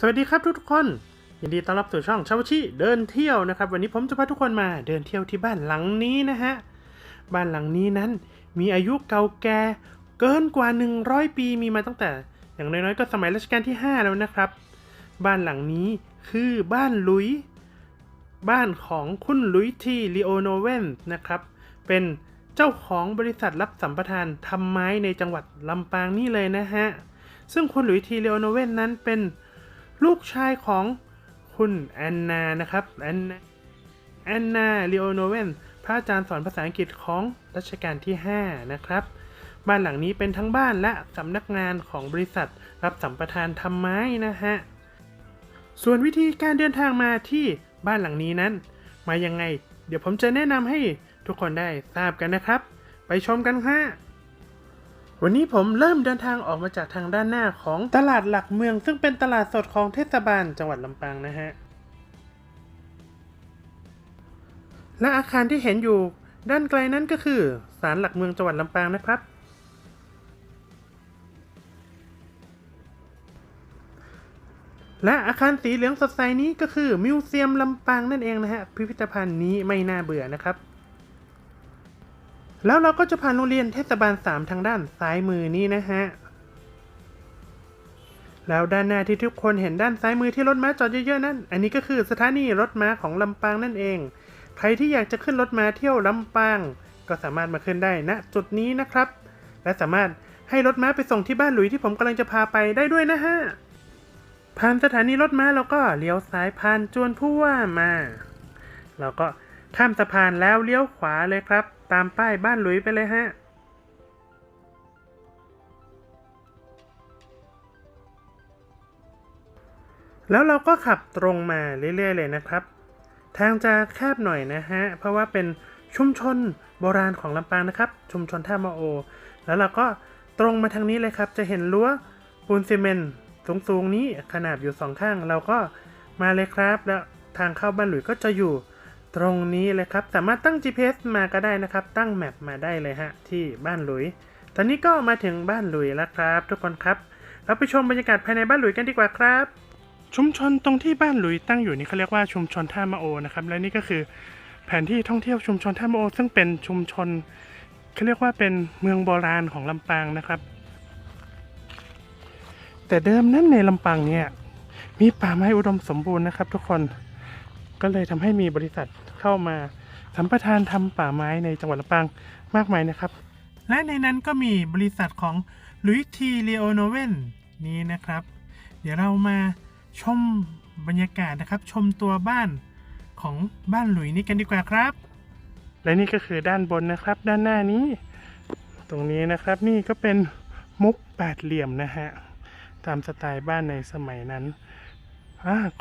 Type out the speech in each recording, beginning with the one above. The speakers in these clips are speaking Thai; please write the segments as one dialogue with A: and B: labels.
A: สวัสดีครับทุกคน ยินดีต้อนรับสู่ช่องชาวชิเดินเที่ยวนะครับ วันนี้ผมจะพาทุกคนมาเดินเที่ยวที่บ้านหลังนี้นะฮะ บ้านหลังนี้นั้นมีอายุเก่าแก่เกินกว่า 100 ปีมีมาตั้งแต่ อย่างน้อยๆก็สมัยรัชกาลที่ 5 แล้วนะครับ บ้านหลังนี้คือบ้านลุย บ้านของคุณลุยทีลีโอโนเวนนะครับ เป็นเจ้าของบริษัทรับสัมปทานทำไม้ในจังหวัดลำปางนี่เลยนะฮะ ซึ่งคุณหลุยทีลีโอโนเวนนั้นเป็น ลูกชายของคุณแอนนานะครับแอนนาแอนนาลีโอโนเวนพระอาจารย์สอนภาษาอังกฤษของรัชกาลที่ 5 นะครับ บ้านหลังนี้เป็นทั้งบ้านและสำนักงานของบริษัทรับสัมปทานทำไม้นะฮะ ส่วนวิธีการเดินทางมาที่บ้านหลังนี้นั้น มายังไง เดี๋ยวผมจะแนะนำให้ทุกคนได้ทราบกันนะครับ ไปชมกันฮะ วันนี้ผมเริ่มเดินทางออกมาจากทางด้านหน้าของตลาดหลักเมือง ซึ่งเป็นตลาดสดของเทศบาลจังหวัดลำปางนะฮะ และอาคารที่เห็นอยู่ด้านไกลนั้นก็คือศาลหลักเมืองจังหวัดลำปางนะครับ และอาคารสีเหลืองสดใสนี้ก็คือมิวเซียมลำปางนั่นเองนะฮะ พิพิธภัณฑ์นี้ไม่น่าเบื่อนะครับ แล้วเราก็จะผ่านโรงเรียนเทศบาล 3 ทางด้านซ้ายมือนี้นะฮะ แล้วด้านหน้าที่ทุกคนเห็นด้านซ้ายมือที่รถม้าจอดเยอะๆนั่นอันนี้ก็คือสถานีรถม้าของลำปางนั่นเอง ใครที่อยากจะขึ้นรถม้าเที่ยวลำปาง ก็สามารถมาขึ้นได้ณจุดนี้นะครับ และสามารถให้รถม้าไปส่งที่บ้านหลุยที่ผมกำลังจะพาไปได้ด้วยนะฮะ ผ่านสถานีรถม้าเราก็เลี้ยวซ้ายผ่านจวนผู้ว่ามาเราก็ข้ามสะพานแล้วเลี้ยวขวาเลยครับ ตามป้ายบ้านหลุยไปเลยฮะ แล้วเราก็ขับตรงมาเรื่อยๆเลยนะครับ ทางจะแคบหน่อยนะฮะ เพราะว่าเป็นชุมชนโบราณของลำปางนะครับ ชุมชนท่ามะโอ แล้วเราก็ตรงมาทางนี้เลยครับ จะเห็นรั้วปูนซีเมนต์สูงๆนี้ขนาบอยู่สองข้าง เราก็มาเลยครับ แล้วทางเข้าบ้านหลุยก็จะอยู่ ตรงนี้เลยครับ สามารถตั้ง GPS มาก็ได้นะครับ ตั้งแมปมาได้เลยฮะที่บ้านหลุย ตอนนี้ก็มาถึงบ้านหลุยแล้วครับ ทุกคนครับ เราไปชมบรรยากาศภายในบ้านหลุยกันดีกว่าครับ ชุมชนตรงที่บ้านหลุยตั้งอยู่นี่เขาเรียกว่าชุมชนท่ามะโอนะครับ และนี่ก็คือแผนที่ท่องเที่ยวชุมชนท่ามะโอ ซึ่งเป็นชุมชนเขาเรียกว่าเป็นเมืองโบราณของลำปางนะครับ แต่เดิมนั้นในลำปางเนี่ยมีป่าไม้อุดมสมบูรณ์นะครับ ทุกคน ก็เลยทำให้มีบริษัทเข้ามาสัมปทานทำป่าไม้ในจังหวัดลำปางมากมายนะครับ และในนั้นก็มีบริษัทของลุยทีเลโอโนเวนนี้นะครับ เดี๋ยวเรามาชมบรรยากาศนะครับ ชมตัวบ้านของบ้านหลุยนี่กันดีกว่าครับ และนี่ก็คือด้านบนนะครับ ด้านหน้านี้ ตรงนี้นะครับนี่ก็เป็นมุกแปดเหลี่ยมนะฮะตามสไตล์บ้านในสมัยนั้นอ่า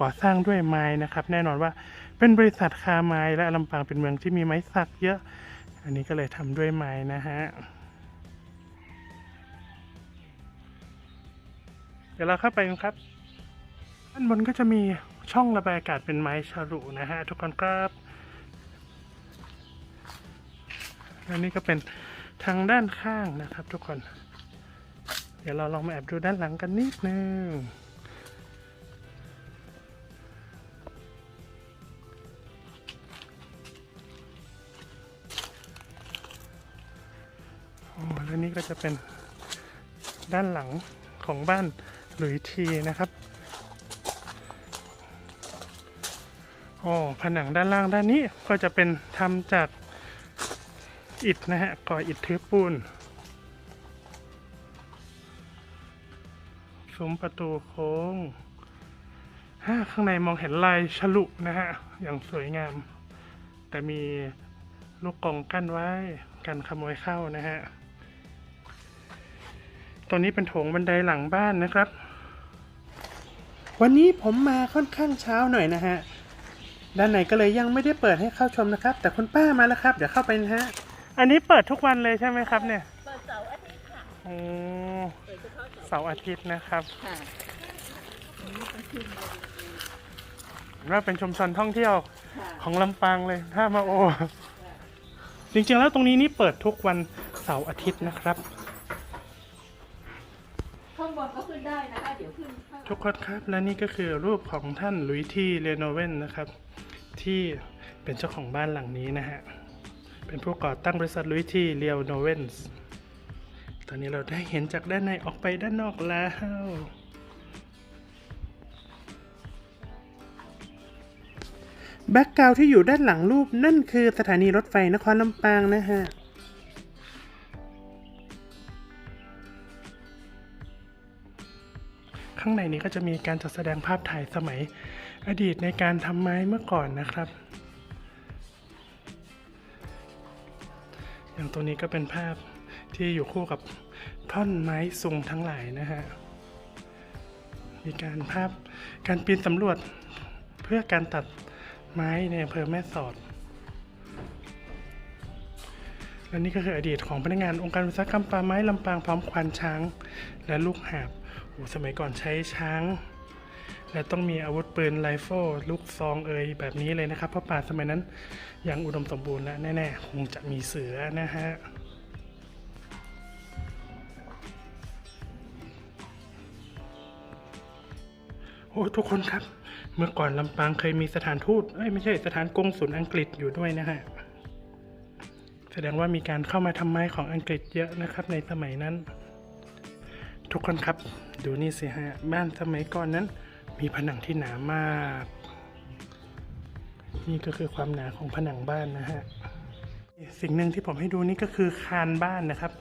A: ก่อสร้างด้วยไม้นะครับ แน่นอนว่าเป็นบริษัทคาไม้และลำปางเป็นเมืองที่มีไม้สักเยอะ อันนี้ก็เลยทำด้วยไม้นะฮะเดี๋ยวเราเข้าไปกันครับด้านบนก็จะมีช่องระบายอากาศเป็นไม้ฉลุนะฮะทุกคนครับและนี่ก็เป็นทางด้านข้างนะครับทุกคน เดี๋ยวเราลองมาแอบดูด้านหลังกันนิดนึง อ้แล้วนี่ก็จะเป็นด้านหลังของบ้านหลุยทีนะครับโอ้ผนังด้านล่างด้านนี้ก็จะเป็นทำจากอิฐนะฮะก่ออิฐทึบปูนซุ้มประตูโค้งข้างในมองเห็นลายฉลุนะฮะ อย่างสวยงาม แต่มีลูกกรงกั้นไว้กันขโมยเข้านะฮะ ตรงนี้เป็นโถงบันไดหลังบ้านนะครับ วันนี้ผมมาค่อนข้างเช้าหน่อยนะฮะ ด้านในก็เลยยังไม่ได้เปิดให้เข้าชมนะครับ แต่คุณป้ามาแล้วครับ เดี๋ยวเข้าไปนะฮะ อันนี้เปิดทุกวันเลยใช่ไหมครับเนี่ย
B: เปิดเสาร์อาทิตย์ค่ะ
A: โอ้
B: เปิดเฉพาะ
A: เสาร์อาทิตย์นะครับ
B: ค่ะ
A: ว่าเป็นชุมชนท่องเที่ยว
B: ค่ะ
A: ของลำปางเลยท่ามาโอ จริงๆแล้วตรงนี้นี่เปิดทุกวันเสาร์อาทิตย์นะครับ
B: เขา ข้างบ นก็ขึ้นได้นะคะเดี๋ยวขึ้นข้าง
C: ทุกคนครับและนี่ก็คือรูปของท่านลุยที่เรโนเวนนะครับ ที่เป็นเจ้าของบ้านหลังนี้นะฮะ เป็นผู้ก่อตั้งบริษัทลุยที่เรียวโนเวนส์ตอนนี้เราได้เห็นจากด้านในออกไปด้านนอกแล้ว แบ็กกราวที่อยู่ด้านหลังรูปนั่นคือสถานีรถไฟนครลำปางนะฮะ ข้างในนี้ก็จะมีการจัดแสดงภาพถ่ายสมัยอดีตในการทำไม้เมื่อก่อนนะครับ อย่างตัวนี้ก็เป็นภาพที่อยู่คู่กับท่อนไม้สูงทั้งหลายนะฮะ มีการภาพการปีนสำรวจเพื่อการตัดไม้ในอำเภอแม่สอดและนี่ก็คืออดีตของพนักงานองค์การอุตสาหกรรมป่าไม้ลำปางพร้อมควานช้าง และลูกหาบ สมัยก่อนใช้ช้าง และต้องมีอาวุธปืนไรเฟิลลูกซองเอยแบบนี้เลยนะครับ เพราะป่าสมัยนั้นยังอุดมสมบูรณ์และแน่ๆ คงจะมีเสือนะฮะโอ้ทุกคนครับ เมื่อก่อนลำปางเคยมีสถานทูตเอ้ยไม่ใช่สถานกงสุลอังกฤษอยู่ด้วยนะฮะ แสดงว่ามีการเข้ามาทำไม้ของอังกฤษเยอะนะครับในสมัยนั้น ทุกคนครับ ดูนี่สิฮะ บ้านสมัยก่อนนั้น มีผนังที่หนามาก นี่ก็คือความหนาของผนังบ้านนะฮะ สิ่งหนึ่งที่ผมให้ดูนี่ก็คือคานบ้านนะครับ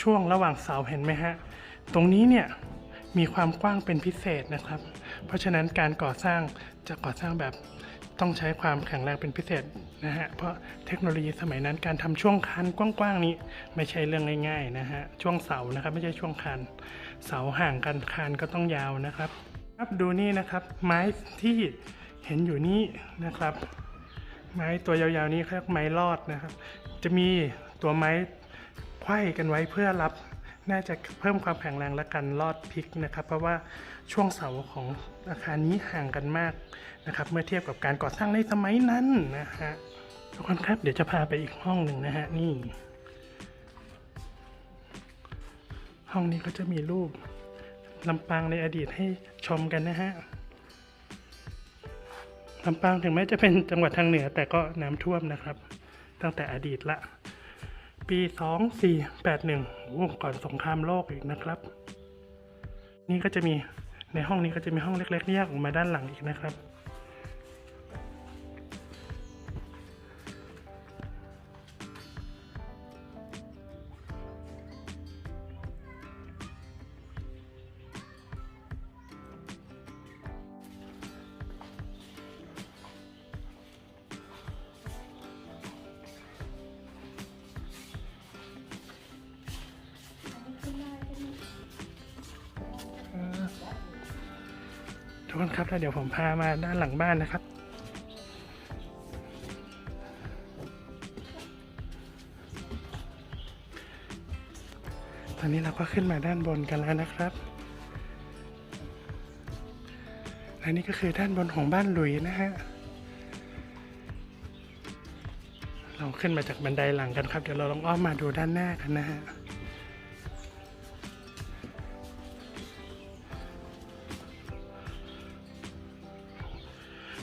C: ช่วงระหว่างเสาเห็นไหมฮะ ตรงนี้เนี่ยมีความกว้างเป็นพิเศษนะครับ เพราะฉะนั้นการก่อสร้างจะก่อสร้างแบบ ต้องใช้ความแข็งแรงเป็นพิเศษนะฮะ เพราะเทคโนโลยีสมัยนั้นการทำช่วงคานกว้างๆนี้ไม่ใช่เรื่องง่ายๆนะฮะ ช่วงเสานะครับไม่ใช่ช่วงคานเสาห่างกันคานก็ต้องยาวนะครับ ครับดูนี่นะครับ ไม้ที่เห็นอยู่นี่นะครับ ไม้ตัวยาวๆนี้เรียกไม้ลอดนะครับ จะมีตัวไม้ไขว้กันไว้เพื่อรับน่าจะเพิ่มความแข็งแรงและกันลอดพลิกนะครับ เพราะว่า ช่วงเสาของอาคารนี้ห่างกันมากนะครับ เมื่อเทียบกับการก่อสร้างในสมัยนั้นนะฮะทุกคนครับเดี๋ยวจะพาไปอีกห้องหนึ่งนะฮะนี่ ห้องนี้ก็จะมีรูปลำปางในอดีตให้ชมกันนะฮะลำปางถึงแม้จะเป็นจังหวัดทางเหนือแต่ก็น้ำท่วมนะครับ ตั้งแต่อดีตละ ปี 2481โอ้ก่อนสงครามโลกอีกนะครับ นี่ก็จะมี ในห้องนี้ก็จะมีห้องเล็กๆแยกออกมาด้านหลังอีกนะครับ คนครับแล้วเดี๋ยวผมพามาด้านหลังบ้านนะครับ ตอนนี้เราก็ขึ้นมาด้านบนกันแล้วนะครับและนี่ก็คือด้านบนของบ้านหลุยนะฮะ เราขึ้นมาจากบันไดหลังกันครับ เดี๋ยวเราลองอ้อมมาดูด้านหน้ากันนะฮะ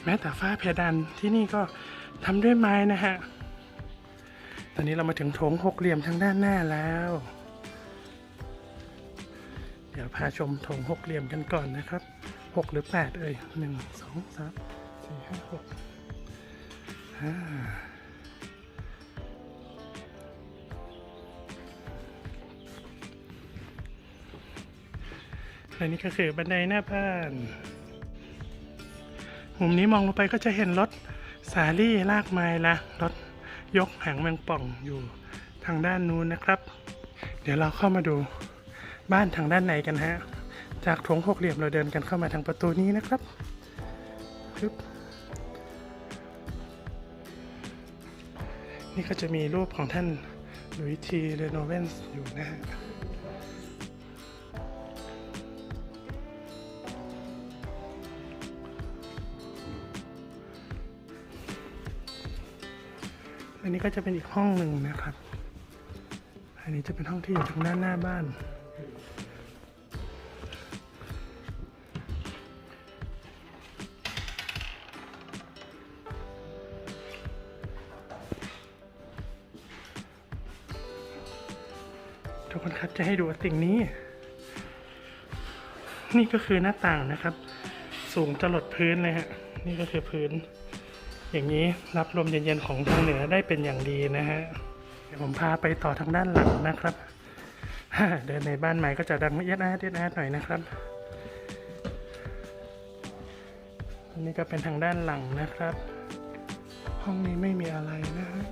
C: แม้แต่ฝ้าเพดานที่นี่ก็ทำด้วยไม้นะฮะ ตอนนี้เรามาถึงโถงหกเหลี่ยมทางด้านหน้าแล้ว เดี๋ยวพาชมโถงหกเหลี่ยมกันก่อนนะครับหกหรือแปดเอ่ยหนึ่งสองสามสี่ห้าหกอ่าและนี่ก็คือบันไดหน้าบ้าน มุมนี้มองลงไปก็จะเห็นรถสาลี่ลากไม้ละรถยกหางแมงป่องอยู่ทางด้านนู้นนะครับ เดี๋ยวเราเข้ามาดูบ้านทางด้านในกันฮะ จากโถงหกเหลี่ยมเราเดินกันเข้ามาทางประตูนี้นะครับปึ๊บนี่ก็จะมีรูปของท่านลุยทีเรโนเวนส์อยู่นะฮะ อันนี้ก็จะเป็นอีกห้องหนึ่งนะครับ อันนี้จะเป็นห้องที่อยู่ทางด้านหน้าบ้าน ทุกคนครับจะให้ดูสิ่งนี้ นี่ก็คือหน้าต่างนะครับ สูงจะหลดพื้นเลยฮะ นี่ก็คือพื้น อย่างนี้รับลมเย็นๆของทางเหนือได้เป็นอย่างดีนะฮะเดี๋ยวผมพาไปต่อทางด้านหลังนะครับ เดินในบ้านใหม่ก็จะดังเอียดอดเอียดอดหน่อยนะครับอันนี้ก็เป็นทางด้านหลังนะครับ ห้องนี้ไม่มีอะไรนะฮะ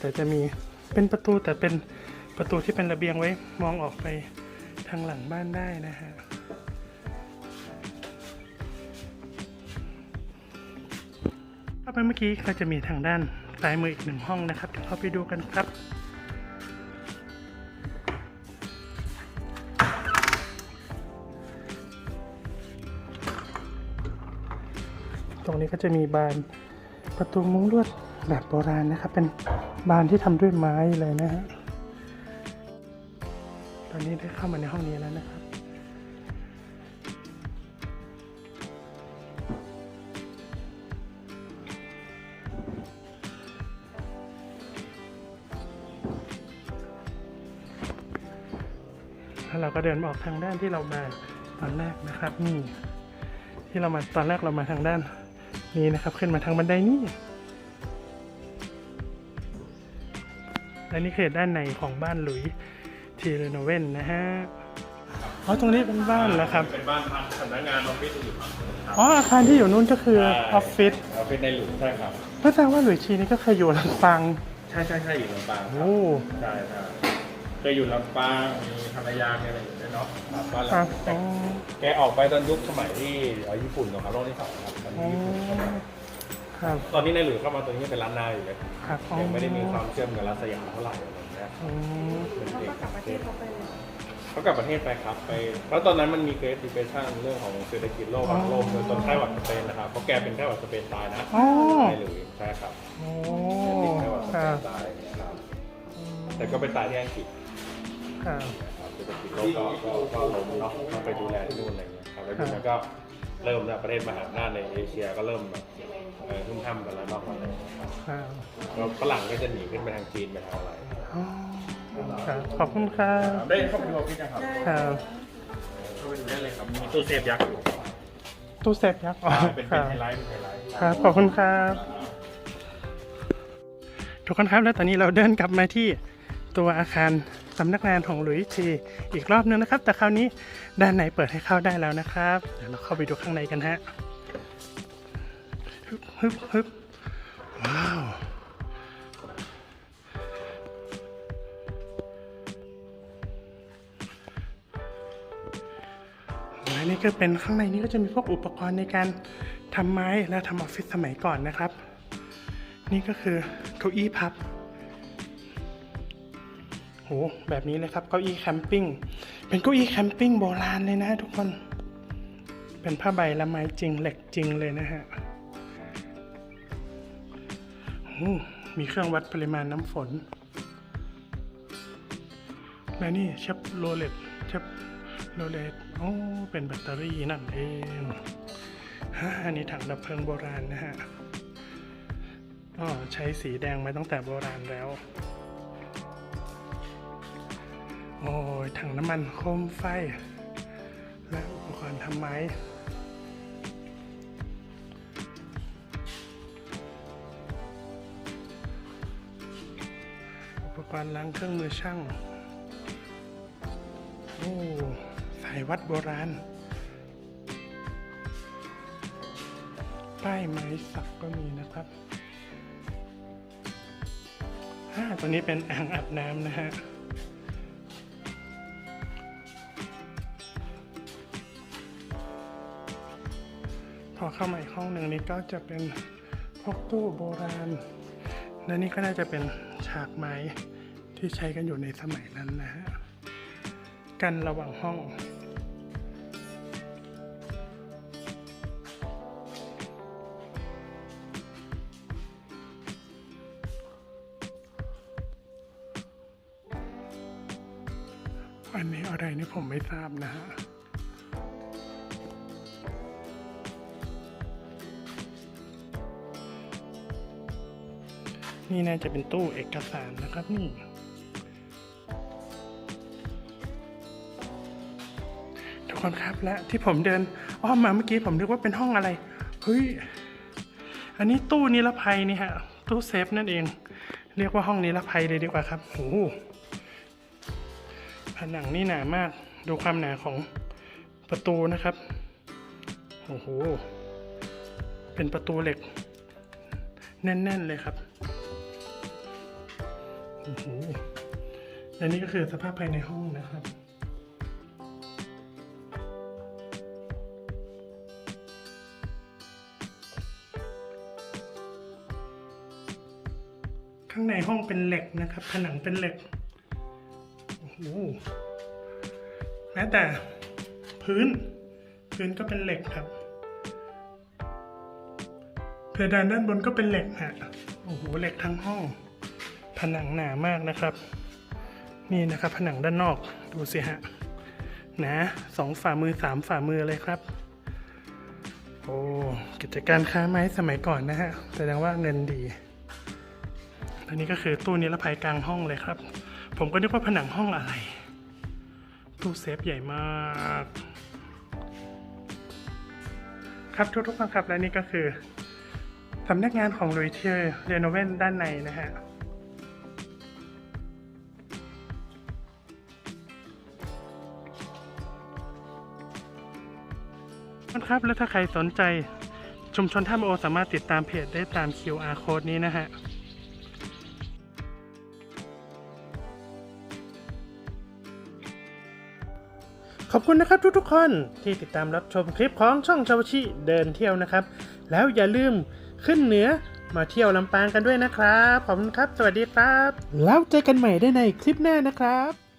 C: แต่จะมีเป็นประตูแต่เป็นประตูที่เป็นระเบียงไว้มองออกไป ทางหลังบ้านได้นะฮะเข้าไปเมื่อกี้ก็จะมีทางด้านซ้ายมืออีกหนึ่งห้องนะครับเดี๋ยวเข้าไปดูกันครับตรงนี้ก็จะมีบานประตูมุ้งลวดแบบโบราณนะครับ เป็นบานที่ทำด้วยไม้เลยนะฮะ ตอนนี้ได้เข้ามาในห้องนี้แล้วนะครับแล้วเราก็เดินออกทางด้านที่เรามาตอนแรกนะครับนี่ที่เรามาตอนแรกเรามาทางด้านนี้นะครับ ขึ้นมาทางบันไดนี่และนี่คือด้านในของบ้านหลุย ทีเรโนเวนนะฮะอ๋อตรงนี้เป็นบ้านแล้วครับ
D: เป็นบ้านพักสำนักงานออฟฟิศอยู่ครับ
C: อ๋ออาคารที่อยู่นู้นก็คือออฟฟิศ
D: ออฟฟิศในหลุมใช่ครับ
C: เพื่อแสดงว่าหลุยชีนี่ก็เคยอยู่ลำปาง
D: ใช่ใช่ใช่อยู่ลำปางครับ
C: โอ้
D: ใช่ใช่เคยอยู่ลำปางมีภรรยามีอะไรอยู่ด้วยเนาะครับบ้านห
C: ค
D: ลั
C: รั
D: ง
C: บ
D: แต่
C: อ๋อ
D: แกออกไปตอนยุคสมัยที่เอ่อญี่ปุ่นสงครามโลกที่สองครับตอน
C: อ๋อ
D: นี้ญี่ปุ่นเข้ามา
C: ครับ
D: ตอนนี้ในหลุมเข้ามาตอนนี้เป็นร้านนาอยู่เลย
C: ครับอ๋อ
D: ยังไม่ได้มีความเชื่อมกับรัฐสยามเท่าไหร่ อะไรอย่างเงี้ย
C: อืม
D: เป็น
B: เขา
D: เด็
B: ก็
D: ก
B: กลับประเทศเขาไปเลย
D: เขากลับประเทศไปครับไปเพราะตอนนั้นมันมีเกรดดิเ e ชันเรื่องของเศรษฐกิจโลกบางโลกโดยตอนไข้หวัดสเปนนะครับเพราะแกเป็นไข้หวัดสเปนตายนะ
C: อ๋อ
D: ในหลุมใช่ครับ
C: โอ้
D: ติดไข้หวัดส
C: ค
D: เป
C: รั
D: น
C: บ
D: ตายครับแต่ก็ไปตายที่อังกฤษ
C: ครับ
D: ครับเศรษฐกิจโลกก็ก็ก็ล้มเนาะต้องไปดูแลที่นู่นอะไรเงี้ยครับแล้วทีนั้นก็เริ่มแล้วประเทศมหาอำนาจในเอเชียก็เริ่มแบบเออทุ่มท่ำกันแล้วเนอกอะไรเงี้ยครับ
C: ครับ
D: แล้วฝรั่งก็จะหนีขึ้นไปทางจีนไปทางอะไร
C: อ๋อ ครับขอบคุณครับ
D: ได้เข้าไปดูออฟฟิศนะครับ
C: ครับ
D: เข้าไปดูได้เลยครับมีตู้เซฟยักษ์อยู่
C: ตู้เซฟยักษ์อ๋อ
D: เป็น
C: ค
D: เป็น
C: รับ
D: ไฮไลท์เป็นไฮไลท์
C: ครับขอบคุณครับ ทุกคนครับแล้วตอนนี้เราเดินกลับมาที่ตัวอาคารสำนักงานของหลุยส์ทีอีกรอบนึงนะครับ แต่คราวนี้ด้านในเปิดให้เข้าได้แล้วนะครับ เดี๋ยวเราเข้าไปดูข้างในกันฮะฮึบฮึบฮึบว้าว ก็เป็นข้างในนี้ก็จะมีพวกอุปกรณ์ในการทำไม้และทำออฟฟิศสมัยก่อนนะครับ นี่ก็คือเก้าอี้พับโหแบบนี้เลยครับเก้าอี้แคมปิ้งเป็นเก้าอี้แคมปิ้งโบราณเลยนะทุกคน เป็นผ้าใบและไม้จริงเหล็กจริงเลยนะฮะมีเครื่องวัดปริมาณน้ำฝน และนี่เชฟโรเลตเชฟโรเลต โอ้ เป็นแบตเตอรี่นั่นเองฮะอันนี้ถังดับเพลิงโบราณนะฮะอ๋อใช้สีแดงมาตั้งแต่โบราณแล้ว โอ้ยถังน้ำมันโคมไฟ และอุปกรณ์ทำไม้อุปกรณ์ล้างเครื่องมือช่าง โอ้ สายวัดโบราณป้ไม้สักก็มีนะครับอ่าตัวนี้เป็นอ่างอาบน้ำนะฮะ พอเข้ามาอีกห้องหนึ่งนี้ก็จะเป็นพวกตู้โบราณ และนี่ก็น่าจะเป็นฉากไม้ที่ใช้กันอยู่ในสมัยนั้นนะฮะ กันระหว่างห้อง ไมไม่ทราบนะฮะนี่น่าจะเป็นตู้เอกสารนะครับนี่ ทุกคนครับและที่ผมเดินอ้อมมาเมื่อกี้ผมนึกว่าเป็นห้องอะไรเฮ้ยอันนี้ตู้นิรภัยนี่ฮะตู้เซฟนั่นเอง เรียกว่าห้องนิรภัยเลยดีกว่าครับโอ้โหผนังนี่หนามาก ดูความหนาของประตูนะครับ โอ้โห เป็นประตูเหล็ก แน่น ๆ เลยครับ โอ้โหและนี่ก็คือสภาพภายในห้องนะครับข้างในห้องเป็นเหล็กนะครับ ผนังเป็นเหล็ก โอ้โห แม้แต่พื้น พื้นก็เป็นเหล็กครับ เพดานด้านบนก็เป็นเหล็กฮะโอ้โหเหล็กทั้งห้อง ผนังหนามากนะครับ นี่นะครับผนังด้านนอกดูสิฮะนาสองฝ่ามือสามฝ่ามือเลยครับ โอ้กิจการค้าไม้สมัยก่อนนะฮะแสดงว่าเงินดีอันนี้ก็คือตู้นิรภัยกลางห้องเลยครับ ผมก็นึกว่าผนังห้องอะไร ตู้เซฟใหญ่มาก ครับทุกๆคนครับและนี่ก็คือสำนักงานของลุยเทียเรโนเวนด้านในนะฮะครับแล้วถ้าใครสนใจชุมชนท่ามโอสามารถติดตามเพจได้ตาม QR code นี้นะฮะ ขอบคุณนะครับทุกๆคนที่ติดตามรับชมคลิปของช่องชาวชิเดินเที่ยวนะครับ แล้วอย่าลืมขึ้นเหนือมาเที่ยวลำปางกันด้วยนะครับ ขอบคุณครับ สวัสดีครับ แล้วเจอกันใหม่ได้ในคลิปหน้านะครับ